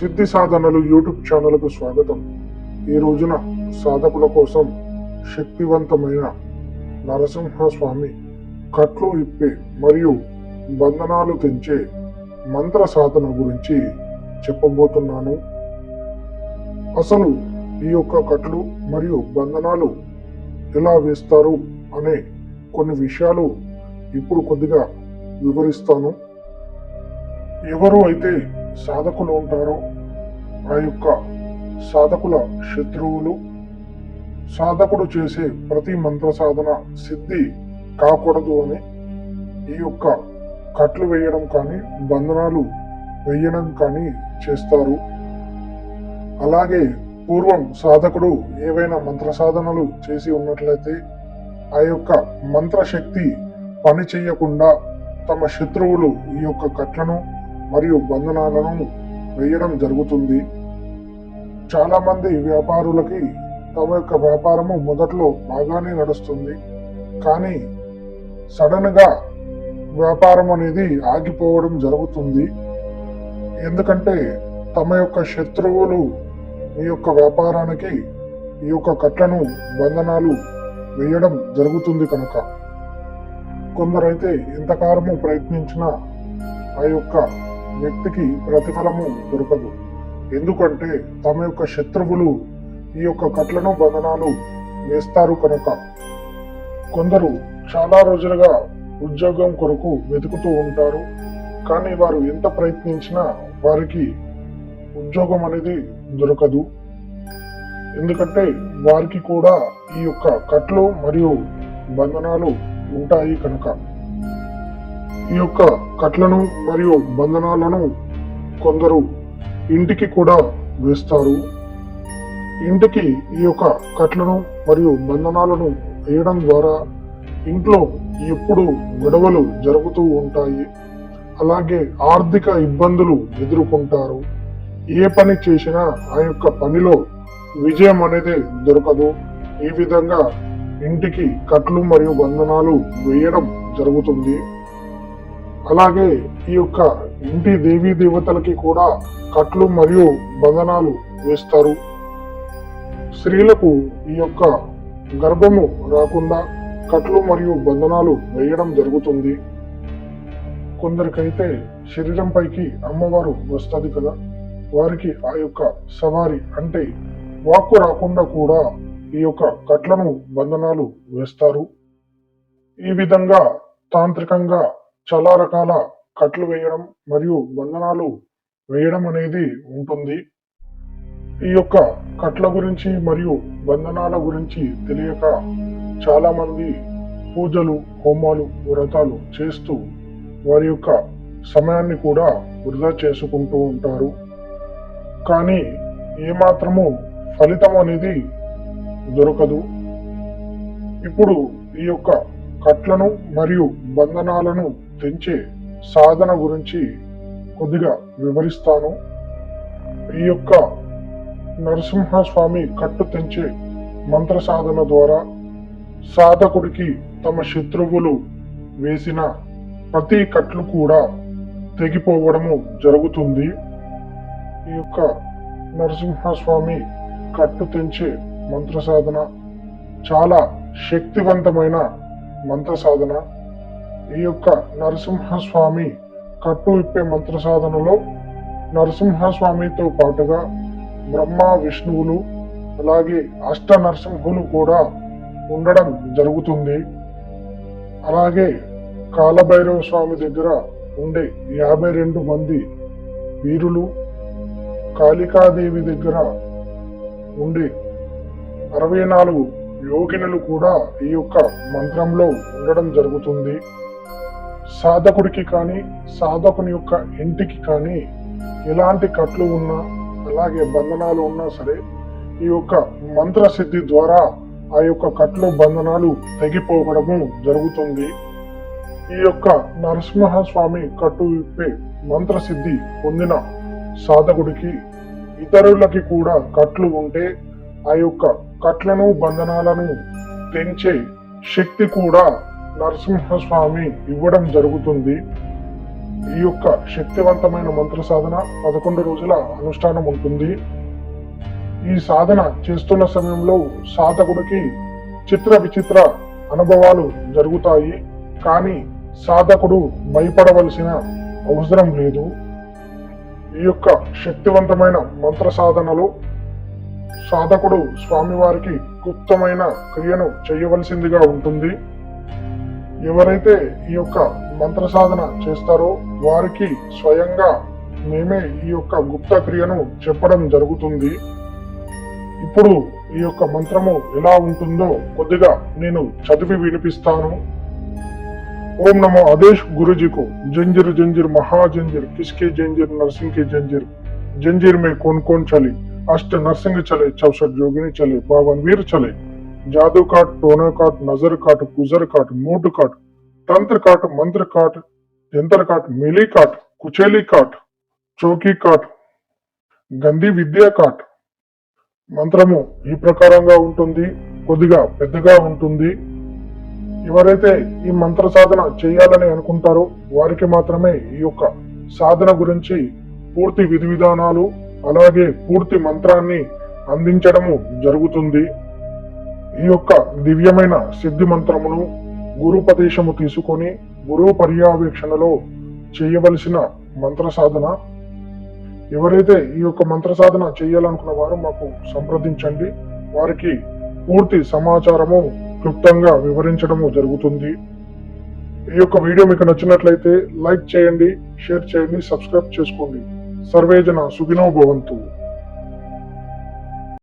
సిద్ధి సాధనలు యూట్యూబ్ ఛానల్కు స్వాగతం. ఈ రోజున సాధకుల కోసం శక్తివంతమైన నరసింహస్వామి కట్లు ఇప్పే మరియు బంధనాలు తెంచే మంత్ర సాధన గురించి చెప్పబోతున్నాను. అసలు ఈ యొక్క కట్లు మరియు బంధనాలు ఎలా వేస్తారు అనే కొన్ని విషయాలు ఇప్పుడు కొద్దిగా వివరిస్తాను. ఎవరు అయితే సాధకులు ఉంటారో ఆ యొక్క సాధకుల శత్రువులు. సాధకుడు చేసే ప్రతి మంత్ర సాధన సిద్ధి కాకూడదు అని ఈ యొక్క కట్లు వేయడం కానీ బంధనాలు వేయడం కానీ చేస్తారు. అలాగే పూర్వం సాధకుడు ఏవైనా మంత్ర సాధనలు చేసి ఉన్నట్లయితే ఆ యొక్క మంత్రశక్తి పని చేయకుండా తమ శత్రువులు ఈ యొక్క కట్లను మరియు బంధనాలను వేయడం జరుగుతుంది. చాలా మంది వ్యాపారులకి తమ యొక్క వ్యాపారము మొదట్లో బాగానే నడుస్తుంది. కానీ సడన్గా వ్యాపారం అనేది ఆగిపోవడం జరుగుతుంది. ఎందుకంటే తమ యొక్క శత్రువులు ఈ యొక్క వ్యాపారానికి ఈ యొక్క కట్లను బంధనాలు వేయడం జరుగుతుంది కనుక. కొందరైతే ఎంతకాలము ప్రయత్నించినా ఆ యొక్క వ్యక్తికి ప్రతిఫలము దొరకదు. ఎందుకంటే తమ యొక్క శత్రువులు ఈ యొక్క కట్లను బంధనాలు వేస్తారు కనుక. కొందరు చాలా రోజులుగా ఉద్యోగం కొరకు వెతుకుతూ ఉంటారు. కానీ వారు ఎంత ప్రయత్నించినా వారికి ఉద్యోగం అనేది దొరకదు. ఎందుకంటే వారికి కూడా ఈ యొక్క కట్లు మరియు బంధనాలు ఉంటాయి కనుక. ఈ యొక్క కట్లను మరియు బంధనాలను కొందరు ఇంటికి కూడా వేస్తారు. ఇంటికి ఈ యొక్క కట్లను మరియు బంధనాలను వేయడం ద్వారా ఇంట్లో ఎప్పుడు గొడవలు జరుగుతూ ఉంటాయి. అలాగే ఆర్థిక ఇబ్బందులు ఎదుర్కొంటారు. ఏ పని చేసినా ఆ యొక్క పనిలో విజయం అనేది దొరకదు. ఈ విధంగా ఇంటికి కట్లు మరియు బంధనాలు వేయడం జరుగుతుంది. అలాగే ఈ యొక్క ఇంటి దేవీ దేవతలకి కూడా కట్లు మరియు బంధనాలు వేస్తారు. స్త్రీలకు ఈ యొక్క గర్భము రాకుండా కట్లు మరియు బంధనాలు వేయడం జరుగుతుంది. కొందరికైతే శరీరం పైకి అమ్మవారు వస్తుంది కదా వారికి ఆ యొక్క సవారి అంటే వాక్కు రాకుండా కూడా ఈ యొక్క కట్లను బంధనాలు వేస్తారు. ఈ విధంగా తాంత్రికంగా చాలా రకాల కట్లు వేయడం మరియు బంధనాలు వేయడం అనేది ఉంటుంది. ఈ యొక్క కట్ల గురించి మరియు బంధనాల గురించి తెలియక చాలా మంది పూజలు హోమాలు వ్రతాలు చేస్తూ వారి యొక్క సమయాన్ని కూడా వృధా చేసుకుంటూ ఉంటారు. కానీ ఏమాత్రము ఫలితం అనేది దొరకదు. ఇప్పుడు ఈ యొక్క కట్లను మరియు బంధనాలను తెంచే సాధన గురించి కొద్దిగా వివరిస్తాను. ఈ యొక్క నరసింహస్వామి కట్టు తెంచే మంత్ర సాధన ద్వారా సాధకుడికి తమ శత్రువులు వేసిన ప్రతి కట్లు కూడా తెగిపోవడము జరుగుతుంది. ఈ యొక్క నరసింహస్వామి కట్టు తెంచే మంత్ర సాధన చాలా శక్తివంతమైన మంత్ర సాధన. ఈ యొక్క నరసింహస్వామి కట్టు ఇప్పే మంత్ర సాధనలో నరసింహస్వామితో పాటుగా బ్రహ్మ విష్ణువులు అలాగే అష్ట నరసింహులు కూడా ఉండడం జరుగుతుంది. అలాగే కాలభైరవ స్వామి దగ్గర ఉండే యాభై రెండు మంది వీరులు కాళికాదేవి దగ్గర ఉండే అరవై నాలుగు యోగినులు కూడా ఈ యొక్క మంత్రంలో ఉండడం జరుగుతుంది. సాధకుడికి కానీ సాధకుని యొక్క ఇంటికి కానీ ఎలాంటి కట్లు ఉన్నా అలాగే బంధనాలు ఉన్నా సరే ఈ యొక్క మంత్ర సిద్ధి ద్వారా ఆ యొక్క కట్లు బంధనాలు తెగిపోవడము జరుగుతుంది. ఈ యొక్క నరసింహస్వామి కట్టు విప్పే మంత్ర సిద్ధి పొందిన సాధకుడికి ఇతరులకి కూడా కట్లు ఉంటే ఆ యొక్క కట్లను బంధనాలను తెంచే శక్తి కూడా నరసింహస్వామి ఇవ్వడం జరుగుతుంది. ఈ యొక్క శక్తివంతమైన మంత్ర సాధన పదకొండు రోజుల అనుష్ఠానం ఉంటుంది. ఈ సాధన చేస్తున్న సమయంలో సాధకుడికి చిత్ర విచిత్ర అనుభవాలు జరుగుతాయి. కానీ సాధకుడు భయపడవలసిన అవసరం లేదు. ఈ యొక్క శక్తివంతమైన మంత్ర సాధనలో సాధకుడు స్వామివారికి గుప్తమైన క్రియను చేయవలసిందిగా ఉంటుంది. ఎవరైతే ఈ యొక్క మంత్ర సాధన చేస్తారో వారికి స్వయంగా మేమే ఈ యొక్క గుప్త క్రియను చెప్పడం జరుగుతుంది ఇప్పుడు ఈ యొక్క మంత్రము ఎలా ఉంటుందో కొద్దిగా నేను చదివి వినిపిస్తాను ओम नमो आदेश गुरु जी को जंजीर जंजीर महाजंजीर किसके जंजीर नरसिंह के जंजीर जंजीर में कौन कौन चले अष्ट नरसिंह चले चौसठ जोगिनी चले बावन वीर चले जादू काट टोना काट नजर काट गुजर काट मूड काट तंत्र काट मंत्र काट यंत्र काट मिली काट कुचेली काट చౌకీ కాట్ గంధి విద్య కాట్ మంత్రము ఈ ప్రకారంగా ఉంటుంది కొద్దిగా పెద్దగా ఉంటుంది ఎవరైతే ఈ మంత్ర సాధన చేయాలని అనుకుంటారో వారికి మాత్రమే ఈ యొక్క సాధన గురించి పూర్తి విధి విధానాలు అలాగే పూర్తి మంత్రాన్ని అందించడము జరుగుతుంది ఈ యొక్క దివ్యమైన సిద్ధి మంత్రమును గురుపదేశము తీసుకొని గురువు పర్యవేక్షణలో చేయవలసిన మంత్ర సాధన. ఎవరైతే ఈ యొక్క మంత్ర సాధన చేయాలనుకున్న వారు మాకు సంప్రదించండి. వారికి పూర్తి సమాచారము క్లుప్తంగా వివరించడము జరుగుతుంది. ఈ యొక్క వీడియో మీకు నచ్చినట్లయితే లైక్ చేయండి షేర్ చేయండి సబ్స్క్రైబ్ చేసుకోండి. సర్వేజన సుఖినో భవంతు.